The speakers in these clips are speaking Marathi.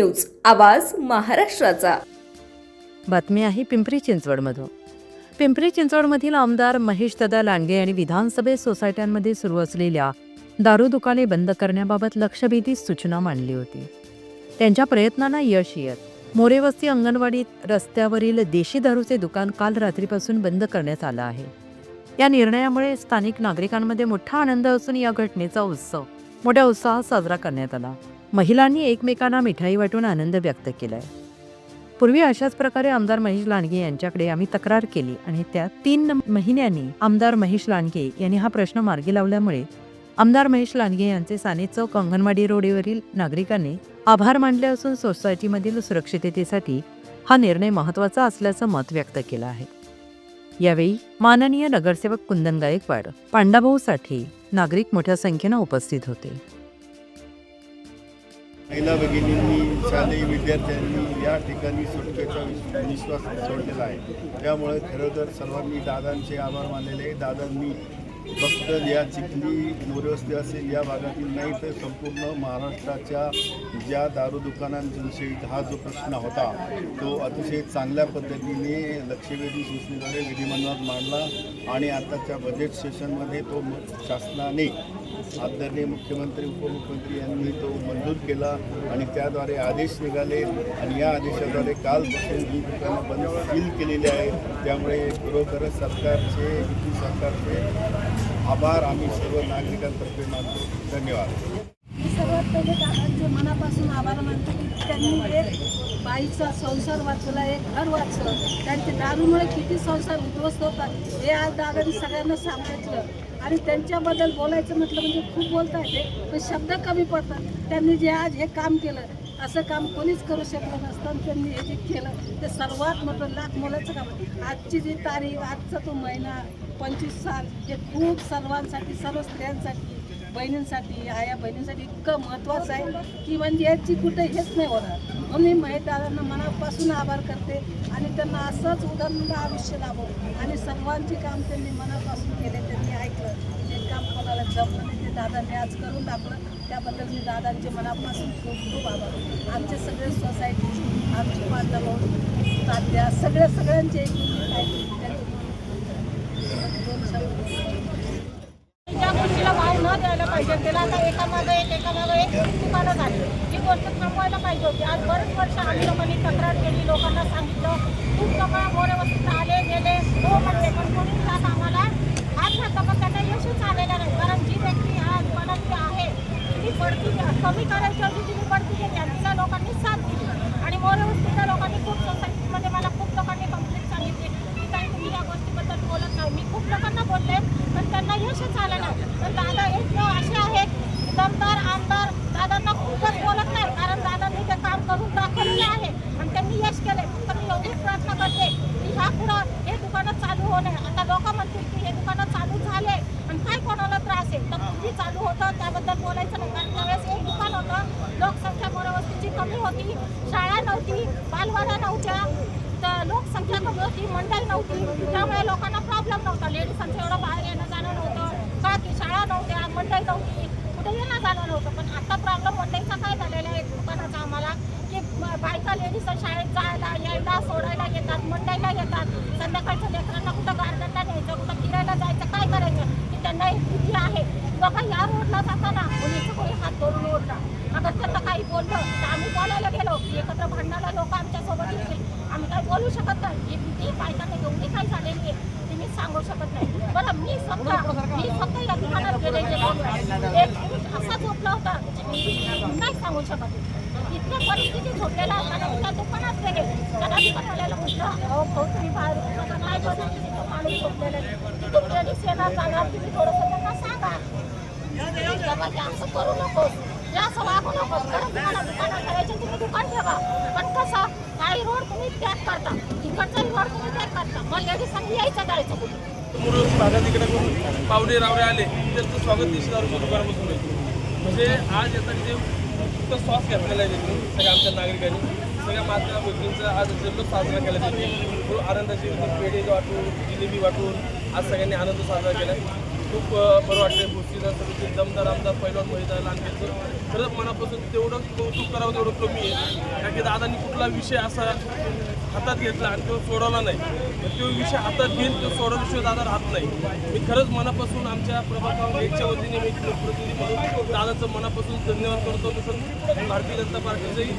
न्यूज आवाज महाराष्ट्राचा. बातमी आहे पिंपरी चिंचवडमधून. पिंपरी चिंचवडमधील आमदार महेश दादा लांडगे यांनी विधानसभेत सोसायट्यांमध्ये सुरू असलेल्या दारू दुकाने बंद करण्याबाबत लक्षवेधी सूचना मांडली होती. त्यांच्या प्रयत्नांना यश येत. मोरेवस्ती अंगणवाडीत रस्त्यावरील देशी दारूचे दुकान काल रात्रीपासून बंद करण्यात आलं आहे. या निर्णयामुळे स्थानिक नागरिकांमध्ये मोठा आनंद असून या घटनेचा उत्सव मोठ्या उत्साहात साजरा करण्यात आला. महिलांनी एकमेकांना मिठाई वाटून आनंद व्यक्त केलाय. पूर्वी अशाच प्रकारे आमदार महेश लांडगे यांच्याकडे आम्ही तक्रार केली आणि त्या तीन महिन्यांनी आमदार महेश लांडगे यांनी हा प्रश्न मार्गी लावल्यामुळे आमदार महेश लांडगे यांचे साने चौक अंगणवाडी रोडवरील नागरिकांनी आभार मानले असून सोसायटीमधील सुरक्षिततेसाठी हा निर्णय महत्त्वाचा असल्याचं मत व्यक्त केलं आहे. यावेळी माननीय नगरसेवक कुंदन गायकवाड पांडाभाऊ साठे नागरिक मोठ्या संख्येनं उपस्थित होते. महिला भगिनींनी शालेय विद्यार्थ्यांनी या ठिकाणी सुटकेचा विश्वास सोडलेला आहे त्यामुळे खरं तर सर्वांनी दादांचे आभार मानलेले आहे. दादांनी फक्त या चिखली मोरवस्ती असेल या भागातील नाही तर संपूर्ण महाराष्ट्राच्या ज्या दारू दुकानांविषयी हा जो प्रश्न होता तो अतिशय चांगल्या पद्धतीने लक्षवेधी सूचनेद्वारे विधिमंडळात मांडला आणि आताच्या बजेट सेशनमध्ये तो शासनाने आदरणीय मुख्यमंत्री उपमुख्यमंत्री यांनी तो मंजूर केला आणि त्याद्वारे आदेश निघाले. आणि या आदेशाद्वारे कालपासून ही दुकानं बंद सील केलेली आहेत त्यामुळे खरोखरच सरकारचे युती सरकारचे आभार आम्ही सर्व नागरिकांतर्फे मानतो. धन्यवाद. मी सर्वात पहिले दादांचे मनापासून आभार मानतो की त्यांनी एक बाईचा संसार वाचवला एक घर वाचलं त्यांच्या दारूमुळे किती संसार उद्ध्वस्त होतात हे आज दादांनी सगळ्यांना सांगितलं. आणि त्यांच्याबद्दल बोलायचं म्हटलं म्हणजे खूप बोलता येते पण शब्द कमी पडतात. त्यांनी जे आज हे काम केलं असं काम कोणीच करू शकलं नसतं त्यांनी हे जे केलं ते सर्वात मोठं लाख मुलाचं काम आजची जी तारीख आजचा तो महिना पंचवीस साल हे खूप सर्वांसाठी सर्व स्त्रियांसाठी बहिणींसाठी आया बहिणींसाठी इतकं महत्त्वाचं आहे की म्हणजे याची कुठे हेच नाही होणार. म्हणून मी महेशदारांना मनापासून आभार करते आणि त्यांना असंच उदाहरण आयुष्य लाभो आणि सर्वांचे काम त्यांनी मनापासून केले त्यांनी ऐकलं जे काम कोणाला जमलं ते दादांनी आज करून दाखवलं. त्याबद्दल मी दादांचे मनापासून खूप खूप आभार. आमचे सगळे सोसायटी आमचे पांडव तात्या सगळ्या सगळ्यांचे एक ज्या गोष्टीला भाव न द्यायला पाहिजे. त्याला आता एकामागं एक एकामागं एक दुकानं झाली. ही गोष्ट थांबवायला पाहिजे होती. आज बरेच वर्ष आम्ही लोकांनी तक्रार केली. लोकांना सांगितलं खूप लोक मोरे वस्तू आले गेले. हो म्हणते पण कोणी जात आम्हाला हात घातला पण त्यांना यशच आलेलं नाही कारण जी व्यक्ती आज मनातली आहे ती बढती कमी करायची होती तिने बढती केली आणि तिला लोकांनी साथ दिली आणि मोरे वस्तीच्या लोकांनी खूप सोसायटीमध्ये मला खूप लोकांनी कंप्लेंट सांगितली की काही तुम्ही या गोष्टीबद्दल बोलत नाही मी खूप लोकांना बोलले पण त्यांना यशच आलं नाही पण दादा एक असे आहेत दमदार आमदार दादांना खूपच बोलत नाही कारण दादांनी ते काम करून दाखवलेले आहे आणि त्यांनी यश केले फक्त मी एवढीच प्रार्थना करते की ह्या पुढं हे चालू होणे आता लोक म्हणतील की हे दुकानं चालू झाले आणि काय कोणाला त्रास आहे? तर पूर्वी चालू होतं त्याबद्दल बोलायचं नाही. कारण त्यावेळेस एक दुकान होतं. लोकसंख्या मोरवस्तीची कमी होती. शाळा नव्हती बालवाड्या नव्हत्या. तर लोकसंख्या कमी होती मंडई नव्हती. त्यामुळे लोकांना प्रॉब्लेम नव्हता. लेडीजांचं एवढं बाहेर येणं जाणं नव्हतं. का की शाळा नव्हत्या मंडई नव्हती. कुठे येणं जाणं नव्हतं. पण आता प्रॉब्लेम मंडईचा काय झालेला आहे दुकानाचा आम्हाला? बायका लेडीज शाळेत जायला यायला सोडायला येतात मंडईला येतात. संध्याकाळच्या लेकरांना कुठं गार्डनला न्यायचं कुठं फिरायला जायचं काय करायचं? की त्यांना एक भीती आहे. बघा या रोडला जाताना मुलीचं कोणी हात धरून ओढला. अगर त्यांना काही बोललं तर आम्ही बोलायला गेलो. एकत्र भांडणाला लोक आमच्यासोबत येतील. आम्ही काही बोलू शकत नाही. ही भीती बायकांना एवढी काय झालेली आहे ती मी सांगू शकत नाही. बरं मी स्वतः मी स्वतः या दुकानात गेले एक असा झोपला होता. की मी सांगू शकत इतक्या परिस्थिती झोपलेला असताना मी त्या दुकानात गेले. त्याला दुकानवाल्याला म्हटलं अहो भाऊ तुम्ही बाहेर काय बोलू तिथे माणूस झोपलेला आहे. तुम्ही थोडंसं त्यांना सांगा. असं करू नको हे असं वागू नको बरं तुम्हाला दुकानात करायचे तुम्ही दुकान ठेवा. पण कसं काही रोड तुम्ही त्याग करता. तिकडचाही रोड तुम्ही त्याग करता. मग लेडीजांनी यायचं जायचं कुठे? मुरुड भागात इकडे पाहुणे पावडे रावडे आले त्यांचं स्वागत दिसलं दारूच्या दुकानापासून म्हणजे आज येताना जे फक्त श्वास घेतलेला आहे त्यांनी सगळ्या आमच्या नागरिकांनी. सगळ्या माता व्यक्तींचा आज जल्लोष साजरा केला त्यांनी. तो आनंदाची पेढे वाटून जिलेबी वाटून आज सगळ्यांनी आनंद साजरा केला. खूप बरं वाटतं भोसरीला समिती दमदार आमदार पहिला महिला लांडगेचं खरंच मनापासून तेवढं कौतुक करावं तेवढं कमी आहे. कारण की दादांनी कुठला विषय असा हातात घेतला आणि तो सोडवला नाही. तर तो विषय हातात घेईल तो सोडवल्याशिवाय दादा राहत नाही. मी खरंच मनापासून आमच्या प्रभाग एकच्या वतीने मी लोकप्रतिनिधी म्हणून दादाचं मनापासून धन्यवाद करतो. तसंच भारतीय जनता पार्टीचंही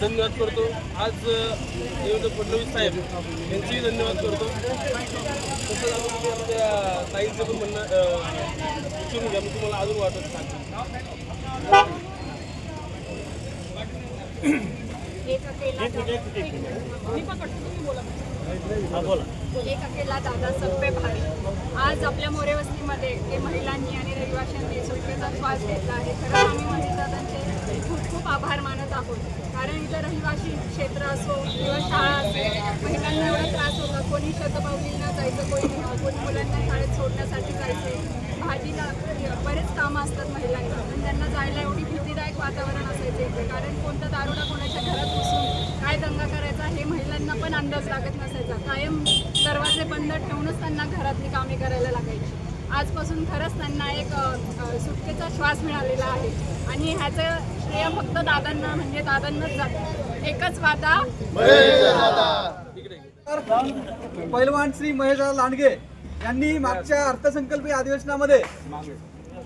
धन्यवाद करतो. आज देवेंद्र फडणवीस साहेब यांचेही धन्यवाद करतो. तसंच मी आमच्या ताईंचं पण म्हणणं विचारून घ्या मी तुम्हाला अजून वाटत सांगतो एक अकेला दादा सप्पे भारी आज आपल्या मोरे वस्तीमध्ये हे महिलांनी आणि रहिवाशांनी सुटकेचा श्वास घेतला आहे. खरं आम्ही महिलादादांचे खूप खूप आभार मानत आहोत. कारण इथं रहिवासी क्षेत्र असो किंवा शाळा असो महिलांना एवढा त्रास होता कोणी शतपावलींना जायचं कोणी कोणी मुलांना शाळेत सोडण्यासाठी जायचे भाजीला बरेच कामं असतात महिलांना पण त्यांना जायला एवढी भीतीदायक वातावरण असायचं इथे. कारण कोणता दारुडा कोणाच्या घरात बसून काय दंगा करायचा हे महिलांना पण अंदाज लागत नसायचा. कायम दरवाजे बंद ठेवूनच त्यांना घरातली कामे करायला लागायची. आजपासून खरंच त्यांना एक सुटकेचा श्वास मिळालेला आहे. आणि ह्याचं श्रेय फक्त दादांना म्हणजे दादांनाच जात एकच वादा. पैलवान श्री महेश लांडगे यांनी मागच्या अर्थसंकल्पीय अधिवेशनामध्ये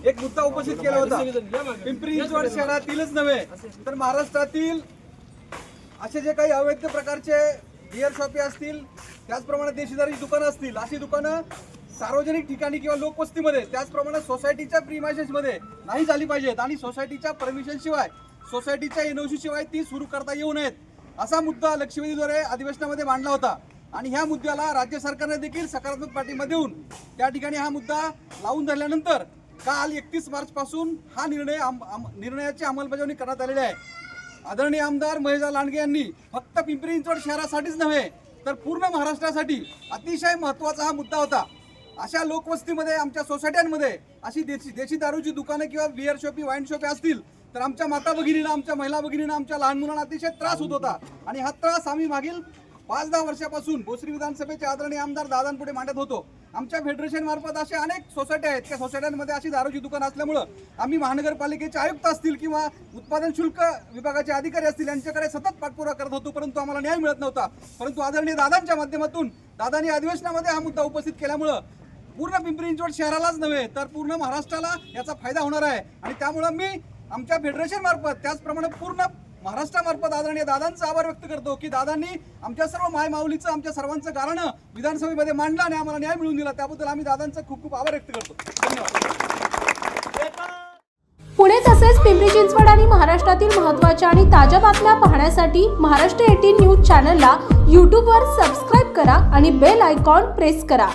एक मुद्दा उपस्थित केला होता. पिंपरी चिंचवड शहरातीलच नव्हे तर महाराष्ट्रातील असे जे काही अवैध प्रकारचे बिअर शॉपी असतील त्याचप्रमाणे देशीदारी दुकानं असतील अशी दुकानं सार्वजनिक ठिकाणी किंवा लोकवस्तीमध्ये त्याचप्रमाणे सोसायटीच्या प्रिमायसेसमध्ये नाही झाली पाहिजेत. आणि सोसायटीच्या परमिशन शिवाय सोसायटीच्या एनओसी शिवाय ती सुरू करता येऊ नयेत असा मुद्दा लक्षवेधीद्वारे अधिवेशनामध्ये मांडला होता. आणि ह्या मुद्द्याला राज्य सरकारने देखील सकारात्मक पाठिंबा देऊन त्या ठिकाणी हा मुद्दा लावून धरल्यानंतर काल एकतीस मार्च पासून हा निर्णय आम- आम- निर्णयाची अंमलबजावणी करण्यात आलेली आहे. आदरणीय आमदार महेशराव लांडगे यांनी फक्त पिंपरी चिंचवड शहरासाठीच नव्हे तर पूर्ण महाराष्ट्रासाठी अतिशय महत्त्वाचा हा मुद्दा होता. अशा लोकवस्तीमध्ये आमच्या सोसायट्यांमध्ये अशी देशी देशी दारूची दुकानं किंवा बिअर शॉपी वाईन शॉपी असतील तर आमच्या माता भगिनींना आमच्या महिला भगिनींना आमच्या लहान मुलांना अतिशय त्रास होत होता. आणि हा त्रास आम्ही मागील पाच दहा वर्षापासून भोसरी विधानसभेचे आदरणीय आमदार दादांपुढे मांडत होतो. आमच्या फेडरेशन मार्फत अशा अनेक सोसायट्या आहेत. त्या सोसायट्यांमध्ये अशी दारूची दुकानं असल्यामुळं आम्ही महानगरपालिकेचे आयुक्त असतील किंवा उत्पादन शुल्क विभागाचे अधिकारी असतील यांच्याकडे सतत पाठपुरावा करत होतो परंतु आम्हाला न्याय मिळत नव्हता. परंतु आदरणीय दादांच्या माध्यमातून दादांनी अधिवेशनामध्ये हा मुद्दा उपस्थित केल्यामुळं पूर्ण पिंपरी चिंचवड शहरालाच नव्हे तर पूर्ण महाराष्ट्राला याचा फायदा होणार आहे. आणि त्यामुळं मी आमच्या फेडरेशन मार्फत त्याचप्रमाणे पूर्ण महाराष्ट्रामार्फत आदरणीय दादांचा आभार व्यक्त करतो की दादांनी आमच्या सर्व माय माऊलीचं आमच्या सर्वांचं कारण विधानसभेमध्ये मांडलं आणि आम्हाला न्याय मिळवून दिला. त्याबद्दल आम्ही दादांचा खूप खूप आभार व्यक्त करतो. धन्यवाद. पुणे तसेच पिंपरी चिंचवड आणि महाराष्ट्रातील महत्त्वाच्या आणि ताज्या बातम्या पाहण्यासाठी महाराष्ट्र एटीन न्यूज चॅनलला यूट्यूबवर सबस्क्राईब करा आणि बेल आयकॉन प्रेस करा.